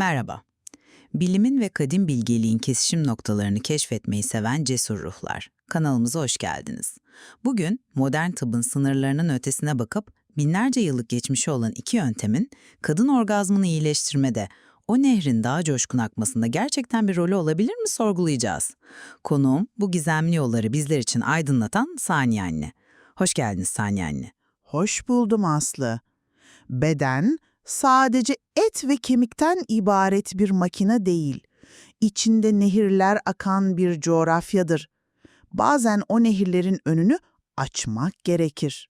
Merhaba. Bilimin ve kadim bilgeliğin kesişim noktalarını keşfetmeyi seven cesur ruhlar. Kanalımıza hoş geldiniz. Bugün modern tıbbın sınırlarının ötesine bakıp binlerce yıllık geçmişi olan iki yöntemin kadın orgazmını iyileştirmede, o nehrin daha coşkun akmasında gerçekten bir rolü olabilir mi sorgulayacağız. Konuğum bu gizemli yolları bizler için aydınlatan Saniye Anne. Hoş geldiniz Saniye Anne. Hoş buldum Aslı. Beden sadece et ve kemikten ibaret bir makine değil. İçinde nehirler akan bir coğrafyadır. Bazen o nehirlerin önünü açmak gerekir.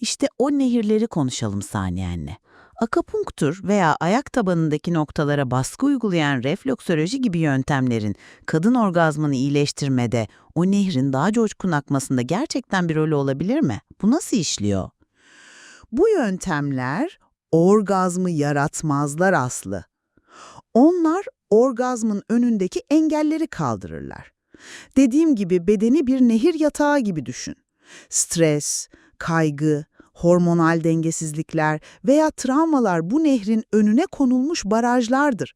İşte o nehirleri konuşalım Saniye anne. Akupunktur veya ayak tabanındaki noktalara baskı uygulayan refleksoloji gibi yöntemlerin kadın orgazmını iyileştirmede, o nehrin daha coşkun akmasında gerçekten bir rolü olabilir mi? Bu nasıl işliyor? Bu yöntemler orgazmı yaratmazlar Aslı. Onlar orgazmın önündeki engelleri kaldırırlar. Dediğim gibi bedeni bir nehir yatağı gibi düşün. Stres, kaygı, hormonal dengesizlikler veya travmalar bu nehrin önüne konulmuş barajlardır.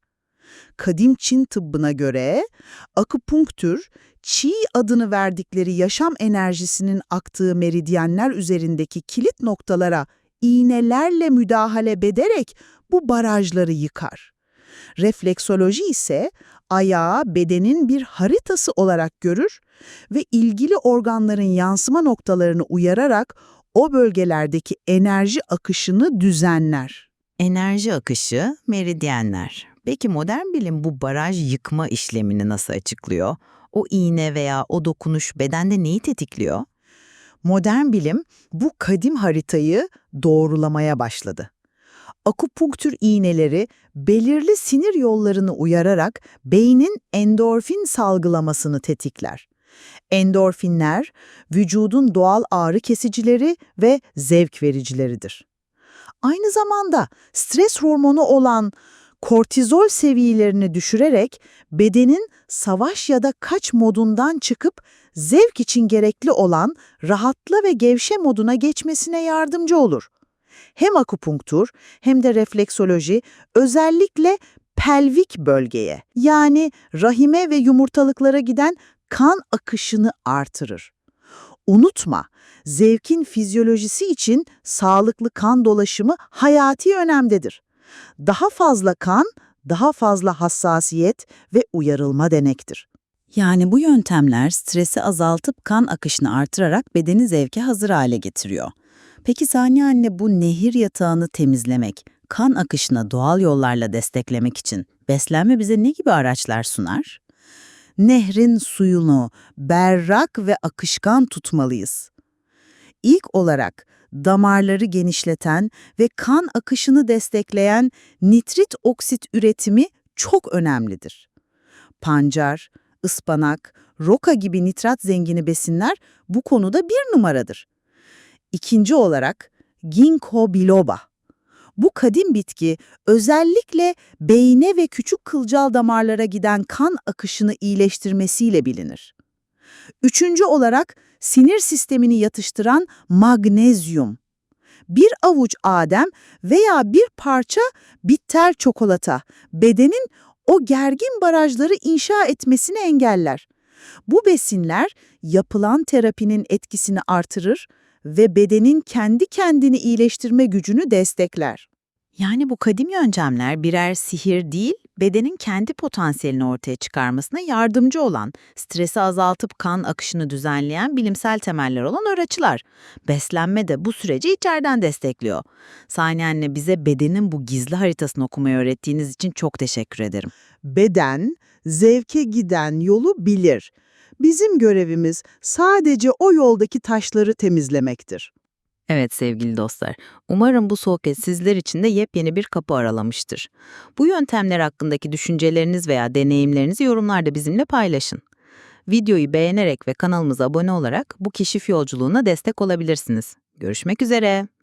Kadim Çin tıbbına göre akupunktür, çi adını verdikleri yaşam enerjisinin aktığı meridyenler üzerindeki kilit noktalara iğnelerle müdahale ederek bu barajları yıkar. Refleksoloji ise ayağı bedenin bir haritası olarak görür ve ilgili organların yansıma noktalarını uyararak o bölgelerdeki enerji akışını düzenler. Enerji akışı, meridyenler. Peki modern bilim bu baraj yıkma işlemini nasıl açıklıyor? O iğne veya o dokunuş bedende neyi tetikliyor? Modern bilim bu kadim haritayı doğrulamaya başladı. Akupunktür iğneleri belirli sinir yollarını uyararak beynin endorfin salgılamasını tetikler. Endorfinler, vücudun doğal ağrı kesicileri ve zevk vericileridir. Aynı zamanda stres hormonu olan kortizol seviyelerini düşürerek bedenin savaş ya da kaç modundan çıkıp zevk için gerekli olan rahatla ve gevşe moduna geçmesine yardımcı olur. Hem akupunktur hem de refleksoloji özellikle pelvik bölgeye yani rahime ve yumurtalıklara giden kan akışını artırır. Unutma, zevkin fizyolojisi için sağlıklı kan dolaşımı hayati önemdedir. Daha fazla kan, daha fazla hassasiyet ve uyarılma demektir. Yani bu yöntemler stresi azaltıp kan akışını artırarak bedeni zevke hazır hale getiriyor. Peki Saniye anne bu nehir yatağını temizlemek, kan akışına doğal yollarla desteklemek için beslenme bize ne gibi araçlar sunar? Nehrin suyunu berrak ve akışkan tutmalıyız. İlk olarak damarları genişleten ve kan akışını destekleyen nitrit oksit üretimi çok önemlidir. Pancar, ıspanak, roka gibi nitrat zengini besinler bu konuda bir numaradır. İkinci olarak ginkgo biloba. Bu kadim bitki özellikle beyne ve küçük kılcal damarlara giden kan akışını iyileştirmesiyle bilinir. Üçüncü olarak sinir sistemini yatıştıran magnezyum. Bir avuç adem veya bir parça bitter çikolata bedenin o gergin barajları inşa etmesini engeller. Bu besinler yapılan terapinin etkisini artırır ve bedenin kendi kendini iyileştirme gücünü destekler. Yani bu kadim yöntemler birer sihir değil, bedenin kendi potansiyelini ortaya çıkarmasına yardımcı olan, stresi azaltıp kan akışını düzenleyen bilimsel temeller olan araçlar. Beslenme de bu süreci içeriden destekliyor. Saniye bize bedenin bu gizli haritasını okumayı öğrettiğiniz için çok teşekkür ederim. Beden, zevke giden yolu bilir. Bizim görevimiz sadece o yoldaki taşları temizlemektir. Evet sevgili dostlar, umarım bu sohbet sizler için de yepyeni bir kapı aralamıştır. Bu yöntemler hakkındaki düşünceleriniz veya deneyimlerinizi yorumlarda bizimle paylaşın. Videoyu beğenerek ve kanalımıza abone olarak bu keşif yolculuğuna destek olabilirsiniz. Görüşmek üzere.